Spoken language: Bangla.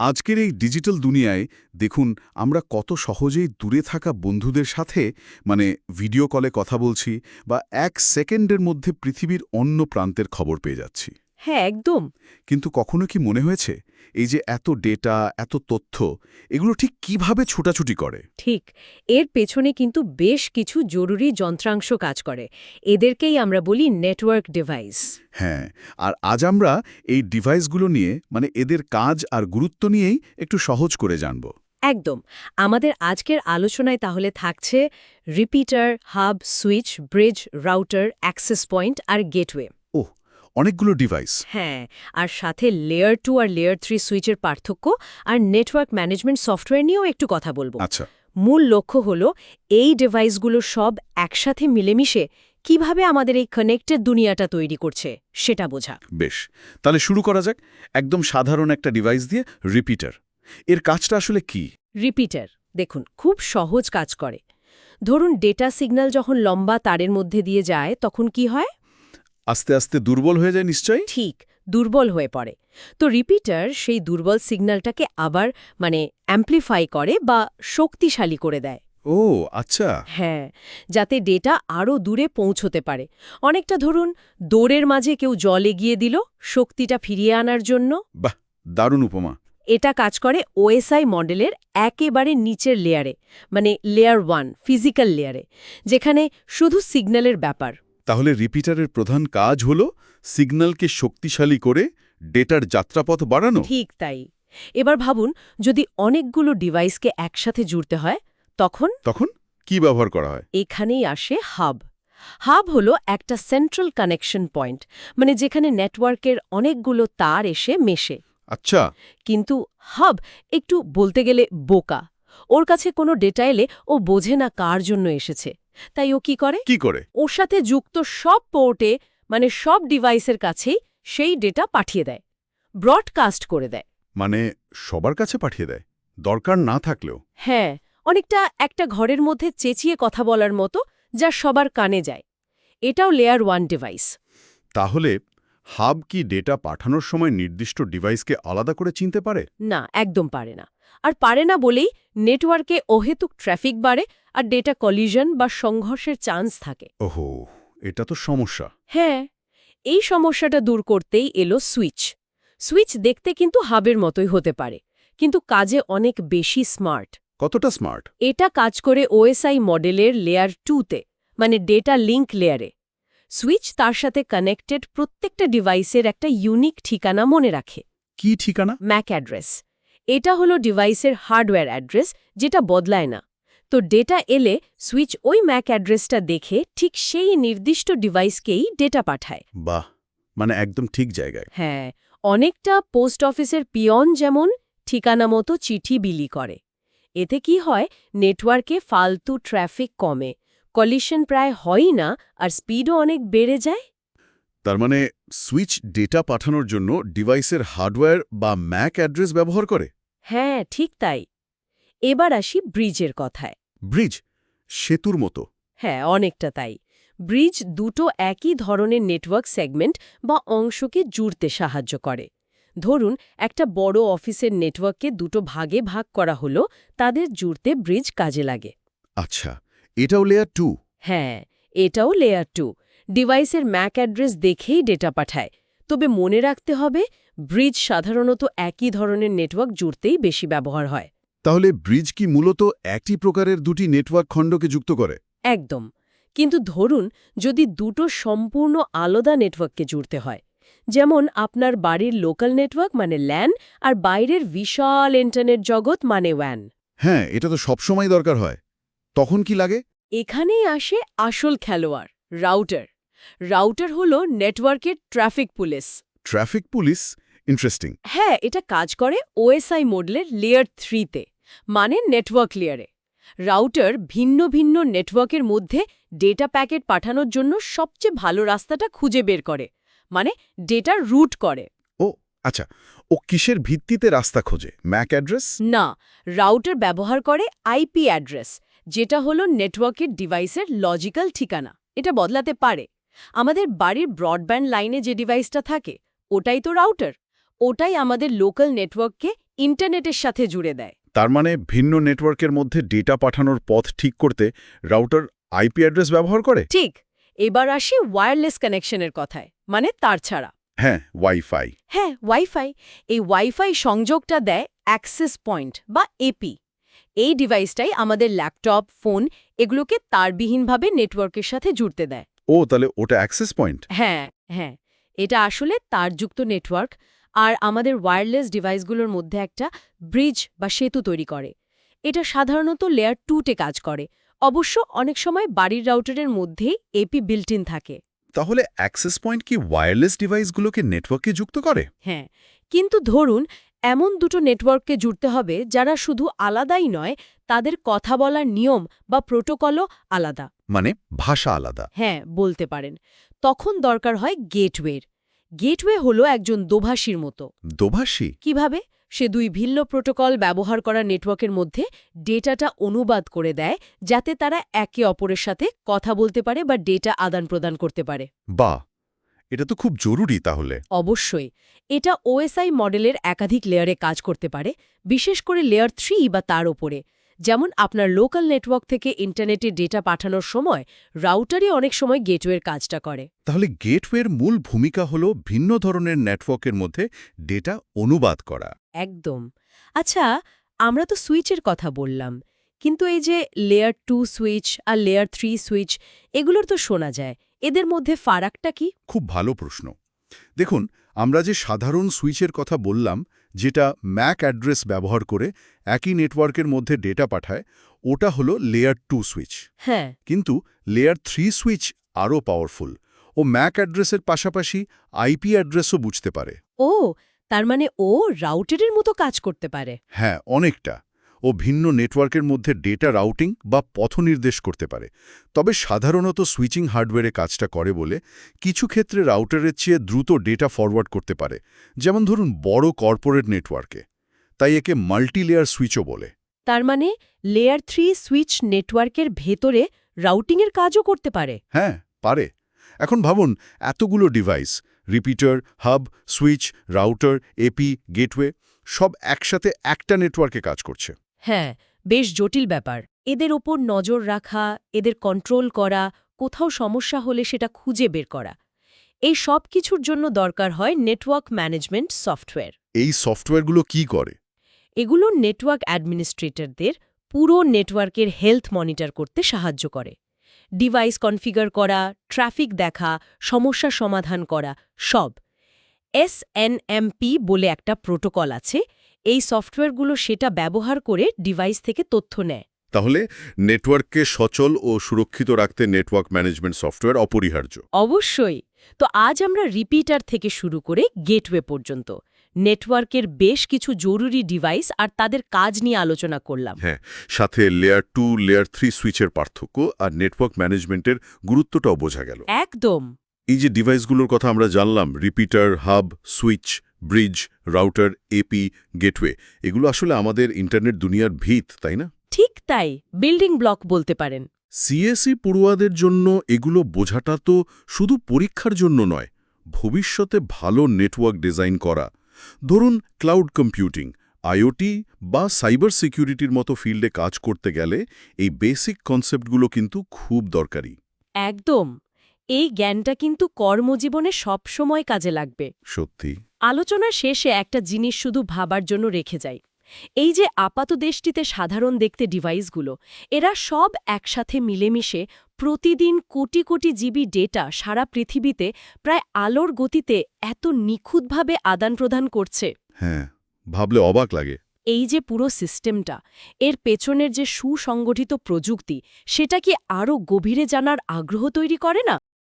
আজকের এই ডিজিটাল দুনিয়ায় দেখুন, আমরা কত সহজেই দূরে থাকা বন্ধুদের সাথে মানে ভিডিও কলে কথা বলছি বা এক সেকেন্ডের মধ্যে পৃথিবীর অন্য প্রান্তের খবর পেয়ে যাচ্ছি। হ্যাঁ একদম। কিন্তু কখনো কি মনে হয়েছে এই যে এত ডেটা এত তথ্য এগুলো ঠিক কীভাবে ছুটাছুটি করে? ঠিক এর পেছনে কিন্তু বেশ কিছু জরুরি যন্ত্রাংশ কাজ করে। এদেরকেই আমরা বলি নেটওয়ার্ক ডিভাইস হ্যাঁ আর আজ আমরা এই ডিভাইসগুলো নিয়ে মানে এদের কাজ আর গুরুত্ব নিয়েই একটু সহজ করে জানব। একদম আমাদের আজকের আলোচনায় তাহলে থাকছে repeater hub switch bridge router access point আর গেটওয়ে অনেকগুলো ডিভাইস হ্যাঁ আর সাথে লেয়ার টু আর লেয়ার থ্রি সুইচের পার্থক্য আর নেটওয়ার্ক ম্যানেজমেন্ট সফটওয়্যার নিয়েও একটু কথা বলব। আচ্ছা। মূল লক্ষ্য হল এই ডিভাইসগুলো সব একসাথে মিলেমিশে কীভাবে আমাদের এই কানেক্টেড দুনিয়াটা তৈরি করছে সেটা বোঝা। বেশ তাহলে শুরু করা যাক একদম সাধারণ একটা ডিভাইস দিয়ে রিপিটার এর কাজটা আসলে কি? রিপিটার দেখুন খুব সহজ কাজ করে। ধরুন ডেটা সিগন্যাল যখন লম্বা তারের মধ্যে দিয়ে যায় তখন কি হয়? আস্তে আস্তে দুর্বল হয়ে যায় নিশ্চয়ই? ঠিক দুর্বল হয়ে পড়ে। তো রিপিটার সেই দুর্বল সিগন্যালটাকে আবার মানে অ্যাম্প্লিফাই করে বা শক্তিশালী করে দেয়। ও আচ্ছা। হ্যাঁ যাতে ডেটা আরও দূরে পৌঁছতে পারে। অনেকটা ধরুন দৌড়ের মাঝে কেউ জল এগিয়ে দিল শক্তিটা ফিরিয়ে আনার জন্য। বাহ দারুণ উপমা। এটা কাজ করে ওএসআই মডেলের একেবারে নিচের লেয়ারে মানে লেয়ার ওয়ান ফিজিক্যাল লেয়ারে যেখানে শুধু সিগন্যালের ব্যাপার। তাহলে রিপিটারের প্রধান কাজ হল সিগন্যালকে শক্তিশালী করে ডেটার যাত্রাপথ বাড়ানো। ঠিক তাই। এবার ভাবুন যদি অনেকগুলো ডিভাইসকে একসাথে জুড়তে হয় তখন? তখন কি ব্যবহার করা হয়? এখানেই আসে হাব হাব হলো একটা সেন্ট্রাল কানেকশন পয়েন্ট মানে যেখানে নেটওয়ার্কের অনেকগুলো তার এসে মেশে। আচ্ছা। কিন্তু হাব একটু বলতে গেলে বোকা। ওর কাছে কোনো ডেটা এলে ও বোঝে না কার জন্য এসেছে। তাই ও কি করে? কি করে? ওর সাথে যুক্ত সব পোর্টে মানে সব ডিভাইসের কাছেই সেই ডেটা পাঠিয়ে দেয়। ব্রডকাস্ট করে দেয়। মানে সবার কাছে পাঠিয়ে দেয়? দরকার না থাকলেও? হ্যাঁ অনেকটা একটা ঘরের মধ্যে চেঁচিয়ে কথা বলার মতো যা সবার কানে যায়। এটাও লেয়ার ওয়ান ডিভাইস তাহলে হাব কি ডেটা পাঠানোর সময় নির্দিষ্ট ডিভাইসকে আলাদা করে চিনতে পারে? না একদম পারে না। আর পারে না বলেই নেটওয়ার্কে অহেতুক ট্রাফিক বাড়ে আর ডেটা কলিশন বা সংঘর্ষের চান্স থাকে। ওহো এটা তো সমস্যা। হ্যাঁ এই সমস্যাটা দূর করতেই এলো সুইচ। সুইচ দেখতে কিন্তু হাবের মতোই হতে পারে কিন্তু কাজে অনেক বেশি স্মার্ট। কতটা স্মার্ট? এটা কাজ করে ওএসআই মডেলের লেয়ার টুতে মানে ডেটা লিঙ্ক লেয়ারে। সুইচ তার সাথে কানেক্টেড প্রত্যেকটা ডিভাইসের একটা ইউনিক ঠিকানা মনে রাখে। কি ঠিকানা? MAC address. এটা হলো ডিভাইসের হার্ডওয়্যার অ্যাড্রেস যেটা বদলায় না। তো ডেটা এলে সুইচ ওই ম্যাক অ্যাড্রেসটা দেখে ঠিক সেই নির্দিষ্ট ডিভাইসকেই ডেটা পাঠায়। বাহ! মানে একদম ঠিক জায়গায়। হ্যাঁ অনেকটা পোস্ট অফিসের পিয়ন যেমন ঠিকানা মতো চিঠি বিলি করে। এতে কি হয় নেটওয়ার্কে ফালতু ট্রাফিক কমে। কলিশন প্রায় হয়ই না আর স্পিডও অনেক বেড়ে যায়। তার মানে সুইচ ডেটা পাঠানোর জন্য ডিভাইসের হার্ডওয়্যার বা ম্যাক অ্যাড্রেস ব্যবহার করে? হ্যাঁ ঠিক তাই। এবার আসি ব্রিজের কথায়। ব্রিজ? সেতুর মতো। হ্যাঁ অনেকটা তাই। ব্রিজ দুটো একই ধরনের নেটওয়ার্ক সেগমেন্ট বা অংশকে জুড়তে সাহায্য করে। ধরুন একটা বড় অফিসের নেটওয়ার্ককে দুটো ভাগে ভাগ করা হলো তাদের জুড়তে ব্রিজ কাজে লাগে। আচ্ছা এটাও লেয়ার টু হ্যাঁ এটাও লেয়ার টু ডিভাইসের ম্যাক অ্যাড্রেস দেখেই ডেটা পাঠায়। তবে মনে রাখতে হবে ব্রিজ সাধারণত একই ধরনের নেটওয়ার্ক জুড়তেই বেশি ব্যবহার হয়। তাহলে ব্রিজ কি মূলত একই প্রকারের দুটি নেটওয়ার্ক খণ্ডকে যুক্ত করে? একদম। কিন্তু ধরুন যদি দুটো সম্পূর্ণ আলাদা নেটওয়ার্ককে জুড়তে হয় যেমন আপনার বাড়ির লোকাল নেটওয়ার্ক মানে ল্যান আর বাইরের বিশাল ইন্টারনেট জগৎ মানে ওয়্যান হ্যাঁ এটা তো সবসময় দরকার হয়। তখন কি লাগে? এখানেই আসে আসল খেলোয়াড় রাউটার। রাউটার হল নেটওয়ার্কের traffic police traffic police interesting হ্যাঁ এটা কাজ করে ওএসআই মডেলের লেয়ার থ্রিতে মানে নেটওয়ার্ক লেয়ারে রাউটার ভিন্ন ভিন্ন নেটওয়ার্কের মধ্যে ডেটা প্যাকেট পাঠানোর জন্য সবচেয়ে ভালো রাস্তাটা খুঁজে বের করে মানে ডেটা রুট করে। ও আচ্ছা ও কিসের ভিত্তিতে রাস্তা খোঁজে? ম্যাক অ্যাড্রেস না রাউটার ব্যবহার করে আইপি অ্যাড্রেস যেটা হলো নেটওয়ার্কের ডিভাইসের লজিক্যাল ঠিকানা। এটা বদলাতে পারে। আমাদের বাড়ির ব্রডব্যান্ড লাইনে যে ডিভাইসটা থাকে ওটাই তো রাউটার ওটাই আমাদের লোকাল নেটওয়ার্ককে ইন্টারনেটের সাথে জুড়ে দেয়। তার মানে ভিন্ন নেটওয়ার্কের মধ্যে ডেটা পাঠানোর পথ ঠিক করতে রাউটার আইপি অ্যাড্রেস ব্যবহার করে? ঠিক এবার আসি ওয়্যারলেস কানেকশনের কথায় মানে তার ছাড়া। হ্যাঁ ওয়াইফাই হ্যাঁ ওয়াইফাই এই ওয়াইফাই সংযোগটা দেয় অ্যাক্সেস পয়েন্ট বা এপি এই ডিভাইসটাই আমাদের ল্যাপটপ ফোন এগুলোকে তারবিহীনভাবে নেটওয়ার্কের সাথে জুড়তে দেয়। ও তাহলে ওটা অ্যাক্সেস পয়েন্ট হ্যাঁ হ্যাঁ। এটা আসলে তারযুক্ত নেটওয়ার্ক আর আমাদের ওয়্যারলেস ডিভাইসগুলোর মধ্যে একটা ব্রিজ বা সেতু তৈরি করে। এটা সাধারণত লেয়ার টুতে কাজ করে। অবশ্য অনেক সময় বাড়ির রাউটারের মধ্যেই এপি বিল্ট ইন থাকে। তাহলে অ্যাক্সেস পয়েন্ট কি ওয়্যারলেস ডিভাইসগুলোকে নেটওয়ার্কে যুক্ত করে? হ্যাঁ কিন্তু ধরুন এমন দুটো নেটওয়ার্ককে জুড়তে হবে যারা শুধু আলাদাই নয় তাদের কথা বলার নিয়ম বা প্রোটোকলও আলাদা। মানে ভাষা আলাদা। হ্যাঁ বলতে পারেন। তখন দরকার হয় গেটওয়ের। গেটওয়ে হলো একজন দোভাষীর মতো। দোভাষী? কীভাবে? সে দুই ভিন্ন প্রোটোকল ব্যবহার করা নেটওয়ার্কের মধ্যে ডেটাটা অনুবাদ করে দেয় যাতে তারা একে অপরের সাথে কথা বলতে পারে বা ডেটা আদান প্রদান করতে পারে। বা এটা তো খুব জরুরি তাহলে। অবশ্যই। এটা ওএসআই মডেলের একাধিক লেয়ারে কাজ করতে পারে বিশেষ করে লেয়ার থ্রি বা তার ওপরে যেমন আপনার লোকাল নেটওয়ার্ক থেকে ইন্টারনেটে ডেটা পাঠানোর সময় রাউটারই অনেক সময় গেটওয়ের কাজটা করে। তাহলে গেটওয়ের মূল ভূমিকা হল ভিন্ন ধরনের নেটওয়ার্কের মধ্যে ডেটা অনুবাদ করা। একদম। আচ্ছা আমরা তো সুইচের কথা বললাম কিন্তু এই যে লেয়ার টু সুইচ আর লেয়ার থ্রি সুইচ এগুলোর তো শোনা যায় এদের মধ্যে ফারাকটা কি? খুব ভালো প্রশ্ন। দেখুন আমরা যে সাধারণ সুইচের কথা বললাম যেটা ম্যাক অ্যাড্রেস ব্যবহার করে একই নেটওয়ার্কের মধ্যে ডেটা পাঠায় ওটা হলো লেয়ার টু সুইচ। হ্যাঁ। কিন্তু লেয়ার থ্রি সুইচ আরও পাওয়ারফুল ও ম্যাক অ্যাড্রেসের পাশাপাশি আইপি অ্যাড্রেসও বুঝতে পারে। ও তার মানে ও রাউটারের মতো কাজ করতে পারে। হ্যাঁ অনেকটা। ও ভিন্ন নেটওয়ার্কের মধ্যে ডেটা রাউটিং বা পথ নির্দেশ করতে পারে। তবে সাধারণত সুইচিং হার্ডওয়্যারে কাজটা করে বলে কিছু ক্ষেত্রে রাউটারের চেয়ে দ্রুত ডেটা ফরওয়ার্ড করতে পারে যেমন ধরুন বড় কর্পোরেট নেটওয়ার্কে। তাই একে মাল্টিলেয়ার সুইচও বলে। তার মানে লেয়ার থ্রি সুইচ নেটওয়ার্কের ভেতরে রাউটিংয়ের কাজও করতে পারে। হ্যাঁ পারে। এখন ভাবুন এতগুলো device repeater hub switch router AP gateway সব একসাথে একটা নেটওয়ার্কে কাজ করছে। হ্যাঁ বেশ জটিল ব্যাপার। এদের ওপর নজর রাখা এদের কন্ট্রোল করা কোথাও সমস্যা হলে সেটা খুঁজে বের করা। এই সব কিছুর জন্য দরকার হয় নেটওয়ার্ক ম্যানেজমেন্ট সফটওয়্যার এই সফটওয়্যারগুলো কি করে? এগুলো নেটওয়ার্ক অ্যাডমিনিস্ট্রেটরদের পুরো নেটওয়ার্কের হেলথ মনিটর করতে সাহায্য করে। ডিভাইস কনফিগার করা ট্রাফিক দেখা সমস্যা সমাধান করা সব। এসএনএমপি বলে একটা প্রোটোকল আছে এই সফটওয়্যারগুলো সেটা ব্যবহার করে ডিভাইস থেকে তথ্য নেয়। তাহলে নেটওয়ার্ককে সচল ও সুরক্ষিত রাখতে নেটওয়ার্ক ম্যানেজমেন্ট সফটওয়্যার অপরিহার্য। অবশ্যই। তো আজ আমরা রিপিটার থেকে শুরু করে গেটওয়ে পর্যন্ত নেটওয়ার্কের বেশ কিছু জরুরি ডিভাইস আর তাদের কাজ নিয়ে আলোচনা করলাম। হ্যাঁ সাথে লেয়ার টু লেয়ার থ্রি সুইচের পার্থক্য আর নেটওয়ার্ক ম্যানেজমেন্টের গুরুত্বটাও বোঝা গেল। একদম। এই যে ডিভাইসগুলোর কথা আমরা জানলাম repeater hub switch bridge router AP gateway এগুলো আসলে আমাদের ইন্টারনেট দুনিয়ার ভিত তাই না? ঠিক তাই বিল্ডিং ব্লক বলতে পারেন। সিএসি পড়ুয়াদের জন্য এগুলো বোঝাটা তো শুধু পরীক্ষার জন্য নয় ভবিষ্যতে ভালো নেটওয়ার্ক ডিজাইন করা। ধরুন ক্লাউড কম্পিউটিং আইওটি বা সাইবার সিকিউরিটির মতো ফিল্ডে কাজ করতে গেলে এই বেসিক কনসেপ্টগুলো কিন্তু খুব দরকারি। একদম এই জ্ঞানটা কিন্তু কর্মজীবনে সবসময় কাজে লাগবে। সত্যি। আলোচনার শেষে একটা জিনিস শুধু ভাবার জন্য রেখে যাই। এই যে আপাত দেশটিতে সাধারণ দেখতে ডিভাইসগুলো এরা সব একসাথে মিলেমিশে প্রতিদিন কোটি কোটি জিবি ডেটা সারা পৃথিবীতে প্রায় আলোর গতিতে এত নিখুঁতভাবে আদান প্রদান করছে। হ্যাঁ ভাবলে অবাক লাগে। এই যে পুরো সিস্টেমটা এর পেছনের যে সুসংগঠিত প্রযুক্তি সেটা কি আরও গভীরে জানার আগ্রহ তৈরি করে না?